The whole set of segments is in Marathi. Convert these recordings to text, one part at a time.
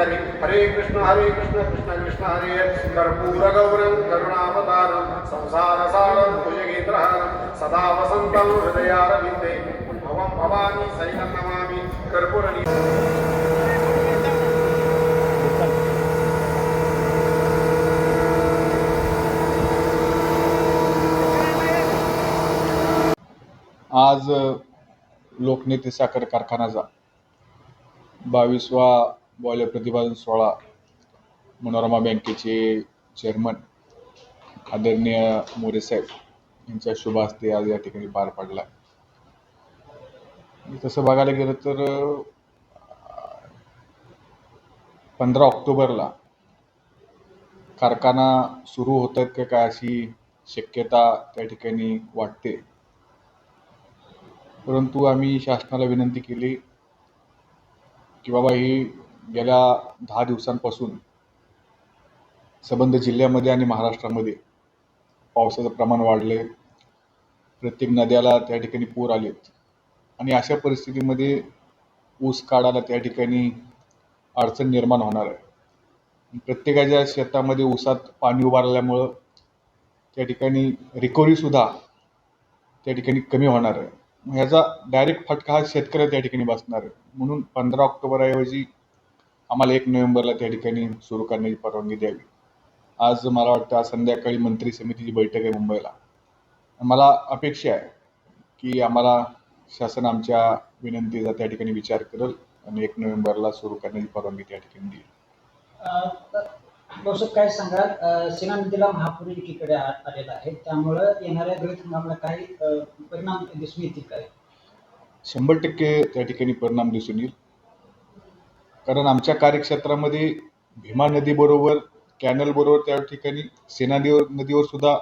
हरे हरे कृष्ण हरे कृष्ण कृष्ण कृष्ण हरे। हरे कर्पूर गौरं करुणावतारं संसार सारं भुजगेन्द्रहरं सदा वसन्तं हृदयारविन्दे। भवं भवानी सैनं नमामि कर्पूरनि आज लोकनेते साखर कारखानाचा बावीसवा बॉल प्रतिपादन सोहळा मनोरमा बँकेचे चेअरमन आदरणीय मोरे साहेब यांच्या शुभ हस्ते आज या ठिकाणी पार पडला. तसं बघायला गेलं तर पंधरा ऑक्टोबरला कारखाना सुरू होत आहेत का काय अशी शक्यता त्या ठिकाणी वाटते. परंतु आम्ही शासनाला विनंती केली की बाबा ही गेल्या दहा दिवसांपासून सबंध जिल्ह्यामध्ये आणि महाराष्ट्रामध्ये पावसाचं प्रमाण वाढले. प्रत्येक नद्याला त्या ठिकाणी पूर आलेत. आणि अशा परिस्थितीमध्ये ऊस काढायला त्या ठिकाणी अडचण निर्माण होणार आहे. प्रत्येकाच्या शेतामध्ये ऊसात पाणी उभारल्यामुळं त्या ठिकाणी रिकव्हरीसुद्धा त्या ठिकाणी कमी होणार आहे. ह्याचा डायरेक्ट फटका हा शेतकऱ्या त्या ठिकाणी बसणार आहे. म्हणून पंधरा ऑक्टोबरऐवजी आम्हाला एक नोव्हेंबरला त्या ठिकाणी सुरू करण्याची परवानगी द्यावी. आज मला वाटतं आज संध्याकाळी मंत्री समितीची बैठक आहे मुंबईला. मला अपेक्षा आहे की आम्हाला शासन आमच्या विनंतीचा त्या ठिकाणी विचार करेल आणि एक नोव्हेंबरला सुरू करण्याची परवानगी त्या ठिकाणी देईल. काय सांगाल? सीना नदीला महापूर एकीकडे आलेला आहे. त्यामुळं येणाऱ्या गळीत हंगामाला काही परिणाम दिसून येतील काय? शंभर टक्के त्या ठिकाणी परिणाम दिसून येईल. कारण आमच्या कार्यक्षेत्रामध्ये भीमा नदीबरोबर कॅनल बरोबर त्या ठिकाणी सेना नदीवर नदीवर सुद्धा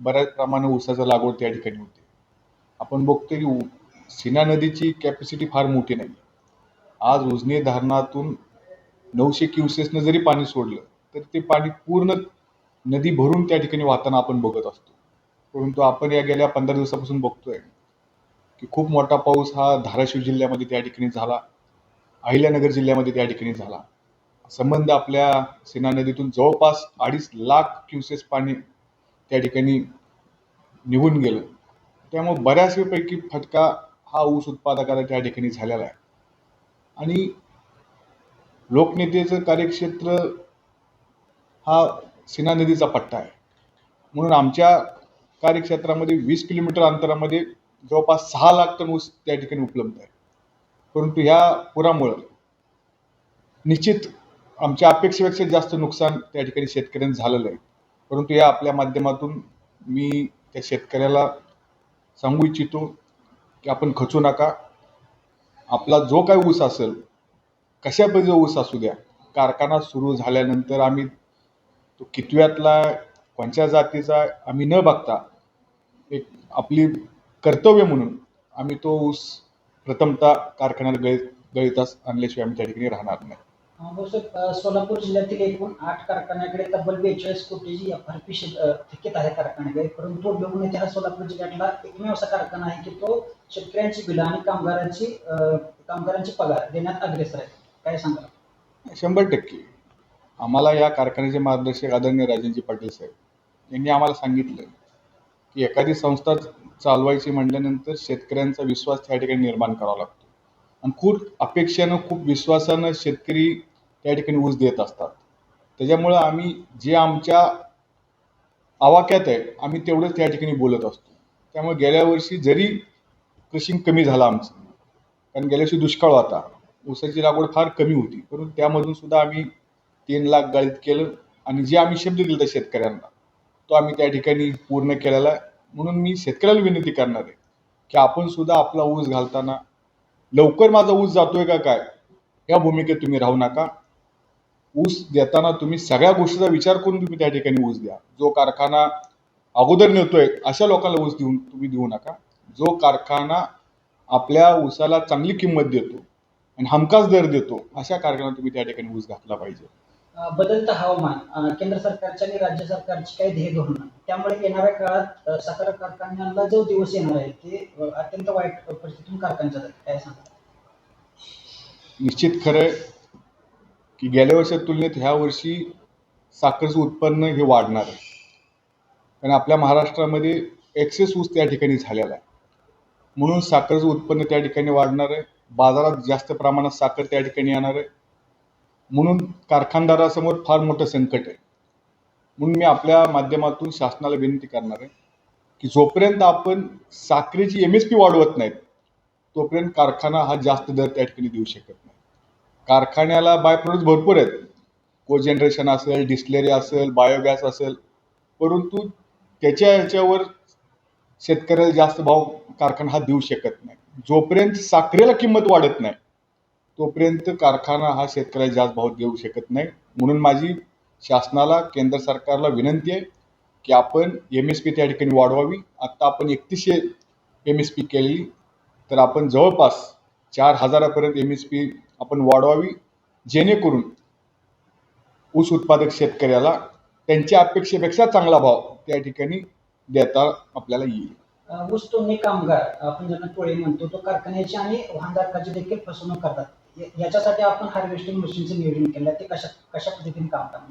बऱ्याच प्रमाणात ऊसाचा लागवड त्या ठिकाणी होते. आपण बघतो की उ- सीना नदीची कॅपॅसिटी फार मोठी नाही. आज उजनी धरणातून नऊशे क्युसेसनं जरी पाणी सोडलं तर ते पाणी पूर्ण नदी भरून त्या ठिकाणी वाहताना आपण बघत असतो. परंतु आपण या गेल्या पंधरा दिवसापासून बघतोय की खूप मोठा पाऊस हा धाराशिव जिल्ह्यामध्ये त्या ठिकाणी झाला. अहिल्यानगर जिल्ह्यामध्ये त्या ठिकाणी झाला. संबंध आपल्या सीना नदीतून जवळपास अडीच लाख क्युसेस पाणी त्या ठिकाणी निघून गेलं. त्यामुळे बऱ्याचपैकी फटका हा ऊस उत्पादकाला त्या ठिकाणी झालेला आहे. आणि लोकनेतेचं कार्यक्षेत्र हा सीना नदीचा पट्टा आहे. म्हणून आमच्या कार्यक्षेत्रामध्ये वीस किलोमीटर अंतरामध्ये जवळपास सहा लाख टन ऊस त्या ठिकाणी उपलब्ध आहे. परंतु ह्या पुरामुळं निश्चित आमच्या अपेक्षेपेक्षा जास्त नुकसान त्या ठिकाणी शेतकऱ्यांनी झालेलं आहे. परंतु या आपल्या माध्यमातून मी त्या शेतकऱ्याला सांगू इच्छितो की आपण खचू नका. आपला जो काय ऊस असेल कशा ऊस असू द्या कारखाना सुरू झाल्यानंतर आम्ही तो कितव्यातला कोणत्या जातीचा आम्ही न बघता एक आपली कर्तव्य म्हणून आम्ही तो ऊस प्रथमतः कारखान्यात गळीत गळीतास आणल्याशिवाय आम्ही त्या ठिकाणी राहणार नाही. अ, सोलापूर जिल्ह्यातील एकूण आठ कारखान्याकडे तब्बल बेचाळीस कोटीची एफ आर पी थकीत आहे कारखान्याकडे. परंतु लोकनेते हा सोलापूर जिल्ह्यातला एकमेव असा कारखाना आहे की तो शेतकऱ्यांची बिलं आणि कामगारांची अ, कामगारांची पगार देण्यात अग्रेसर आहे. काय सांगाल? शंभर टक्के. आम्हाला या कारखान्याचे मार्गदर्शक आदरणीय राजेंद्रजी पाटील साहेब यांनी आम्हाला सांगितलं की एखादी संस्था चालवायची म्हटल्यानंतर शेतकऱ्यांचा विश्वास त्या ठिकाणी निर्माण करावा लागतो. आणि खूप अपेक्षेनं खूप विश्वासानं शेतकरी त्या ठिकाणी ऊस देत असतात. त्याच्यामुळं आम्ही जे आमच्या आवाक्यात आहे आम्ही तेवढंच त्या ठिकाणी बोलत असतो. त्यामुळे गेल्या वर्षी जरी क्रशिंग कमी झालं आमचं कारण गेल्या वर्षी दुष्काळ होता. ऊसाची लागवड फार कमी होती. परंतु त्यामधून सुद्धा आम्ही तीन लाख गाळीत केलं आणि जे आम्ही शब्द दिला शेतकऱ्यांना तो आम्ही त्या ठिकाणी पूर्ण केलेला आहे. म्हणून मी शेतकऱ्याला विनंती करणार आहे की आपण सुद्धा आपला ऊस घालताना लवकर माझा ऊस जातोय का काय या भूमिकेत तुम्ही राहू नका. ऊस देताना तुम्ही सगळ्या गोष्टीचा विचार करून तुम्ही त्या ठिकाणी ऊस द्या. जो कारखाना अगोदर नेतोय अशा लोकांना ऊस देऊन तुम्ही देऊ नका. जो कारखाना आपल्या ऊसाला चांगली किंमत देतो आणि हमखास दर देतो अशा कारखान्यात तुम्ही त्या ठिकाणी ऊस घातला पाहिजे. बदलतं हवामान केंद्र सरकारच्या आणि राज्य सरकारची काही ध्येय धोरणं त्यामुळे येणाऱ्या काळात साखर कारखान्याला जो दिवस येणार आहे ते अत्यंत वाईट परिस्थितीतून कारखान्याचा काय सांगा निश्चित खरं की गेल्या वर्षात तुलनेत ह्या वर्षी साखरचं उत्पन्न हे वाढणार आहे. कारण आपल्या महाराष्ट्रामध्ये एक्सेस ऊस त्या ठिकाणी झालेला आहे. म्हणून साखरचं उत्पन्न त्या ठिकाणी वाढणार आहे. बाजारात जास्त प्रमाणात साखर त्या ठिकाणी येणार आहे. म्हणून कारखानदारासमोर फार मोठं संकट आहे. म्हणून मी आपल्या माध्यमातून शासनाला विनंती करणार आहे की जोपर्यंत आपण साखरेची एम एस पी वाढवत नाहीत तोपर्यंत कारखाना हा जास्त दर त्या ठिकाणी देऊ शकत नाही. कारखान्याला बाय प्रोडक्ट भरपूर आहेत. को जनरेशन असेल डिस्लेरी असेल बायोगॅस असेल परंतु त्याच्या ह्याच्यावर शेतकऱ्याला जास्त भाव कारखाना हा देऊ शकत नाही. जोपर्यंत साखरेला किंमत वाढत नाही तोपर्यंत कारखाना हा शेतकऱ्याला जास्त भाव देऊ शकत नाही. म्हणून माझी शासनाला केंद्र सरकारला विनंती आहे की आपण एम एस पी त्या ठिकाणी वाढवावी. आत्ता आपण एकतीसशे एम एस पी केलेली. तर आपण जवळपास चार हजारापर्यंत एम एस पी आपण वाढवावी. जेणेकरून ऊस उत्पादक शेतकऱ्याला त्यांच्या अपेक्षेपेक्षा चांगला भाव त्या ठिकाणी देता आपल्याला येईल. ऊस तोडणी कामगार आपण ज्यांना टोळे म्हणतो तो कारखान्याची आणि वाहनधारकाची देखील फसवणूक करतात. याच्यासाठी आपण हार्वेस्टिंग मशीनचं नियोजन केलं ते कशा कशा पद्धतीने काम करणार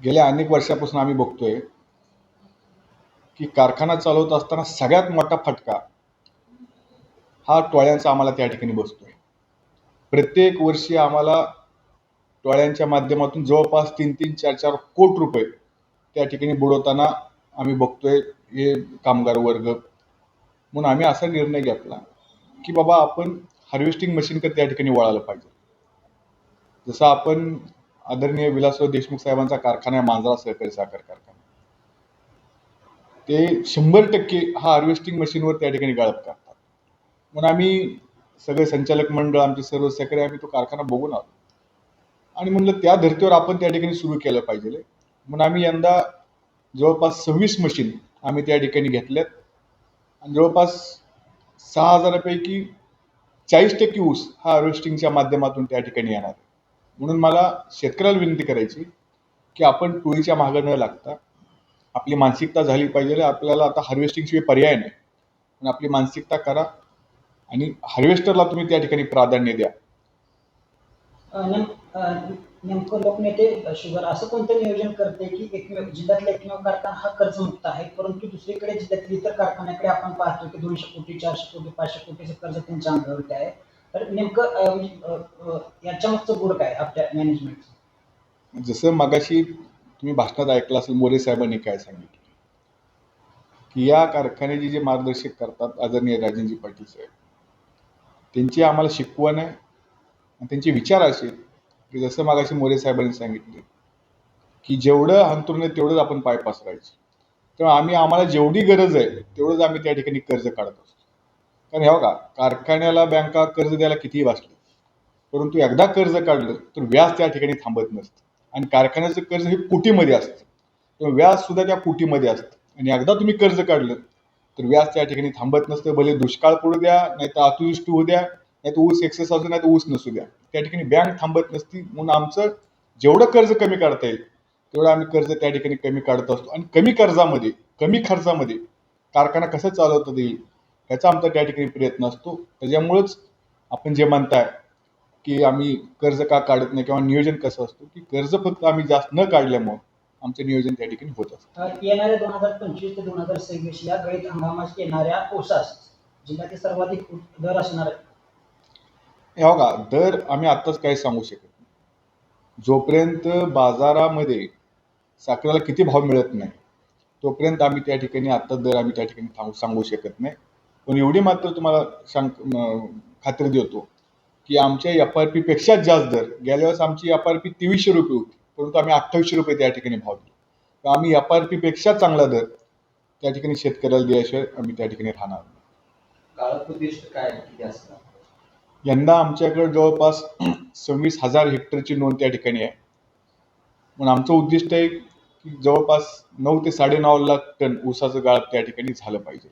गेल्या अनेक वर्षापासून आम्ही बघतोय की कारखाना चालवत असताना सगळ्यात मोठा फटका हा टोळ्यांचा आम्हाला त्या ठिकाणी बसतोय. प्रत्येक वर्षी आम्हाला टोळ्यांच्या माध्यमातून जवळपास तीन तीन चार चार कोट रुपये त्या ठिकाणी बुडवताना आम्ही बघतोय. हे कामगार वर्ग. म्हणून आम्ही असा निर्णय घेतला की बाबा आपण हार्वेस्टिंग मशीनकडे त्या ठिकाणी वळायला पाहिजे? जसं आपण आदरणीय विलासराव देशमुख साहेबांचा कारखाना आहे मांजरा सहकारी साखर कारखाना. ते शंभर टक्के हा हार्वेस्टिंग मशीनवर त्या ठिकाणी गाळप करतात. म्हणून आम्ही सगळे संचालक मंडळ आमचे सर्व सहकारी आम्ही तो कारखाना बघून आलो. आणि म्हणलं त्या धर्तीवर आपण त्या ठिकाणी सुरू केलं पाहिजे. म्हणून आम्ही यंदा जवळपास सव्वीस मशीन आम्ही त्या ठिकाणी घेतल्यात. आणि जवळपास सहा हजारापैकी चाळीस टक्के ऊस हा हार्वेस्टिंगच्या माध्यमातून त्या ठिकाणी येणार आहे. म्हणून मला शेतकऱ्याला विनंती करायची की आपण टोळीच्या मागं न लागता आपली मानसिकता झाली पाहिजे. आपल्याला आता हार्वेस्टिंगशिवाय पर्याय नाही. पण आपली मानसिकता करा आणि हार्वेस्टरला तुम्ही त्या ठिकाणी प्राधान्य द्या. नेमकं लोकनेते अ, शुगर असं कोणतं नियोजन करते की एकमेव जिल्ह्यातला एकमेव कारखाना हा कर्जमुक्त आहे परंतु दुसरीकडे जिल्ह्यातील इतर कारखान्याकडे आपण पाहतो की दोनशे कोटी चारशे कोटी पाचशे कोटीचं कर्ज त्यांच्या अंगावरती आहे. तर नेमकं म्हणजे, याच्या मागचं गुड काय आपल्या मॅनेजमेंट जसं मगाशी तुम्ही भाषणात ऐकलं असेल मोरे साहेबांनी काय सांगितलं? की या कारखान्याचे जे मार्गदर्शक करतात आदरणीय राजेंद्रजी पाटील साहेब त्यांची आम्हाला शिकवण आहे आणि त्यांचे विचार असे की जसं मागाशी मोरे साहेबांनी सांगितले की जेवढं अंतरुण तेवढंच आपण पाय पसरायचं. तेव्हा आम्ही आम्हाला जेवढी गरज आहे तेवढंच आम्ही त्या ठिकाणी कर्ज काढत असतो. कारण हे बघा कारखान्याला बँका कर्ज द्यायला कितीही वाचले परंतु एकदा कर्ज काढलं तर व्याज त्या ठिकाणी थांबत नसतं. आणि कारखान्याचं कर्ज हे कोटीमध्ये असतं. तेव्हा व्याज सुद्धा त्या कोटीमध्ये असतं. आणि एकदा तुम्ही कर्ज काढलं तर व्याज त्या ठिकाणी थांबत नसतं. भले दुष्काळ पडू द्या नाही तर अतिवृष्टी होऊ द्या नाही तर ऊस एक्सेस असू नाही ऊस नसू द्या. त्या ठिकाणी बँक थांबत नसती म्हणून आमचं जेवढं कर्ज कमी काढता येईल तेवढं आम्ही कर्ज त्या ठिकाणी कमी काढत असतो. आणि कमी कर्जामध्ये कमी खर्चामध्ये कारखाना कसं चालवता येईल याचा आमचा त्या ठिकाणी प्रयत्न असतो. त्याच्यामुळंच आपण जे म्हणताय की आम्ही कर्ज का काढत नाही किंवा नियोजन कसं असतो की कर्ज फक्त आम्ही जास्त न काढल्यामुळं आमचं नियोजन त्या ठिकाणी होत असतं. येणाऱ्या दोन हजार पंचवीस ते दोन हजार सव्वीस या गळीत हंगामात येणाऱ्या ओसास जिल्ह्यातील सर्वाधिक दर असणार हे बघा दर आम्ही आत्ताच काही सांगू शकत नाही. जोपर्यंत बाजारामध्ये साखरेला किती भाव मिळत नाही तोपर्यंत आम्ही त्या ठिकाणी आत्ता दर आम्ही त्या ठिकाणी थांबू सांगू शकत नाही. पण एवढी मात्र तुम्हाला सांग खात्री देतो की आमच्या एफ आरपेक्षा जास्त दर गेल्या वेळेस आमची एफ आर पी तेवीसशे रुपये होती परंतु आम्ही अठ्ठावीसशे रुपये त्या ठिकाणी भाव दिले. तर आम्ही एफ आरपेक्षा चांगला दर त्या ठिकाणी शेतकऱ्याला दिल्याशिवाय आम्ही त्या ठिकाणी राहणार नाही. यंदा आमच्याकडे जवळपास सव्वीस हजार हेक्टरची नोंद त्या ठिकाणी आहे. म्हणून आमचं उद्दिष्ट आहे की जवळपास नऊ ते साडेनऊ लाख टन ऊसाचं गाळप त्या ठिकाणी झालं पाहिजे.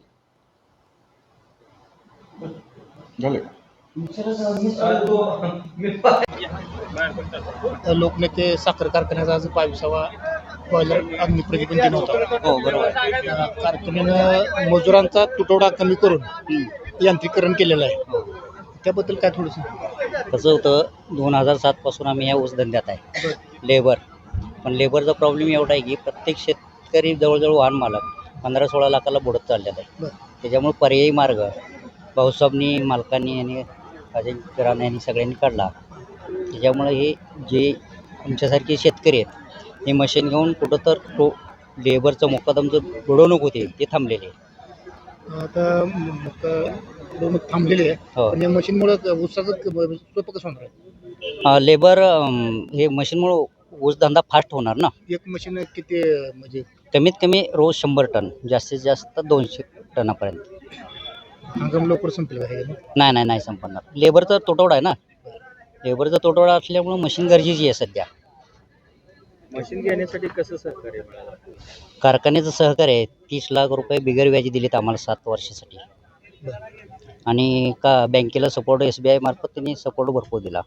झालं का? लोकनेते साखर कारखान्याचा आज बावीसावा बॉयलर अग्निप्रतिबंध दिन होता. हो बरोबर. कारखान्यानं मजुरांचा तुटवडा कमी करून यांत्रिकरण केलेलं आहे. त्याबद्दल काय थोडंसं? कसं होतं दोन हजार सातपासून आम्ही या ऊसधंद्यात आहे. लेबर. पण लेबरचा प्रॉब्लेम एवढा आहे की प्रत्येक शेतकरी जवळजवळ वाहन मालक पंधरा सोळा लाखाला बुडत चाललेला आहे. त्याच्यामुळे पर्यायी मार्ग भाऊसाहेबांनी मालकांनी आणि अजय किराणा यांनी सगळ्यांनी काढला. त्याच्यामुळे हे जे आमच्यासारखे शेतकरी आहेत हे मशीन घेऊन कुठं तर तो लेबरचं मुकादम जो बुडवणूक होते ते थांबलेले. आहे. आता दोन थांबलेले आहे. हो. पण या मशीनमुळे ऊसाचं सोपं कसं होणार आहे? लेबर हे मशीनमुळं ऊसधंदा फास्ट होणार ना? एक मशीन किती अं, म्हणजे? कमीत कमी रोज शंभर टन जास्तीत जास्त दोनशे टनापर्यंत. हंगाम लवकर संपेल का हे? नाही नाही नाही संपणार. लेबरचा तुटवडा आहे ना? लेबरचा तुटवडा असल्यामुळं मशीन गरजेची आहे सध्या. मशीन घेण्यासाठी कसं सहकार्य मिळालं? कारखान्याचं सहकार्य आहे. तीस लाख रुपये बिगर व्याजी दिलेत आम्हाला सात वर्षासाठी. आणि का बँकेला सपोर्ट एस बी आय मार्फत त्यांनी सपोर्ट भरपूर दिला.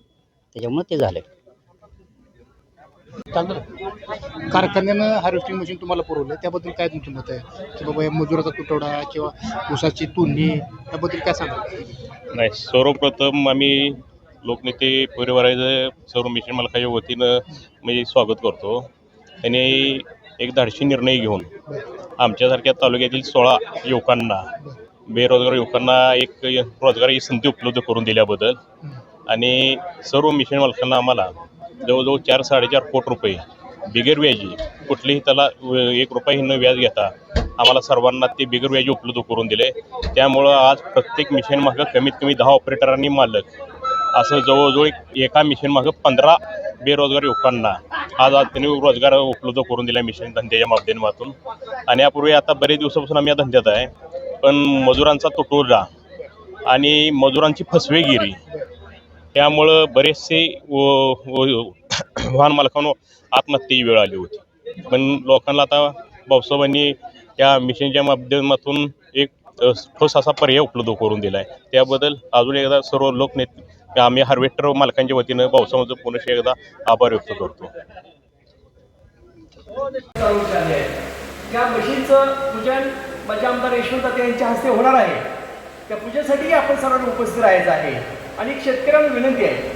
त्याच्यामुळे ते झाले. चालतं कारखान्यानं हार्वेस्टिंग मशीन तुम्हाला पुरवलं. त्याबद्दल काय तुमचं मत आहे? की बाबा या मजुराचा तुटवडा किंवा ऊसाची तोडणी त्याबद्दल काय सांगाल? नाही सर्वप्रथम आम्ही लोकनेते परिवाराचं सर्व मिशन मालकाच्या वतीनं म्हणजे स्वागत करतो. त्यांनी एक धाडशी निर्णय घेऊन आमच्यासारख्या तालुक्यातील सोळा युवकांना बेरोजगार युवकांना एक रोजगाराची संधी उपलब्ध करून दिल्याबद्दल आणि सर्व मिशन मालकांना आम्हाला जवळजवळ चार साडेचार कोटी रुपये बिगर व्याजी कुठलीही त्याला एक रुपयाही न व्याज घेता आम्हाला सर्वांना ते बिगर व्याजी उपलब्ध करून दिले. त्यामुळं आज प्रत्येक मिशन मागं कमीत कमी दहा ऑपरेटरांनी मालक असं जवळजवळ एक- एका मिशनमागं पंधरा बेरोजगार युवकांना आज आज त्यांनी रोजगार उपलब्ध करून दिला मिशन धंद्याच्या माध्यमातून. आणि यापूर्वी आता बरेच दिवसापासून आम्ही या धंद्यात आहे. पण मजुरांचा तुटवडा आणि मजुरांची फसवेगिरी त्यामुळं बरेचसे व- वाहन मालकांनो आत्महत्येची वेळ आली होती. पण लोकांना आता भाऊसाहेबांनी या मिशनच्या माध्यमातून एक ठोस असा पर्याय उपलब्ध करून दिला आहे त्याबद्दल अजून एकदा सर्व लोकनेते आम्ही हार्वेस्टर मालकांच्या वतीनं पावसामध्ये पुन्हा एकदा आभार व्यक्त करतो. चालू त्या मशीनचं पूजन माझे आमदार यशवंत यांच्या हस्ते होणार आहे. त्या पूजेसाठी आपण सर्वांना उपस्थित राहायचं आहे. आणि शेतकऱ्यांना विनंती आहे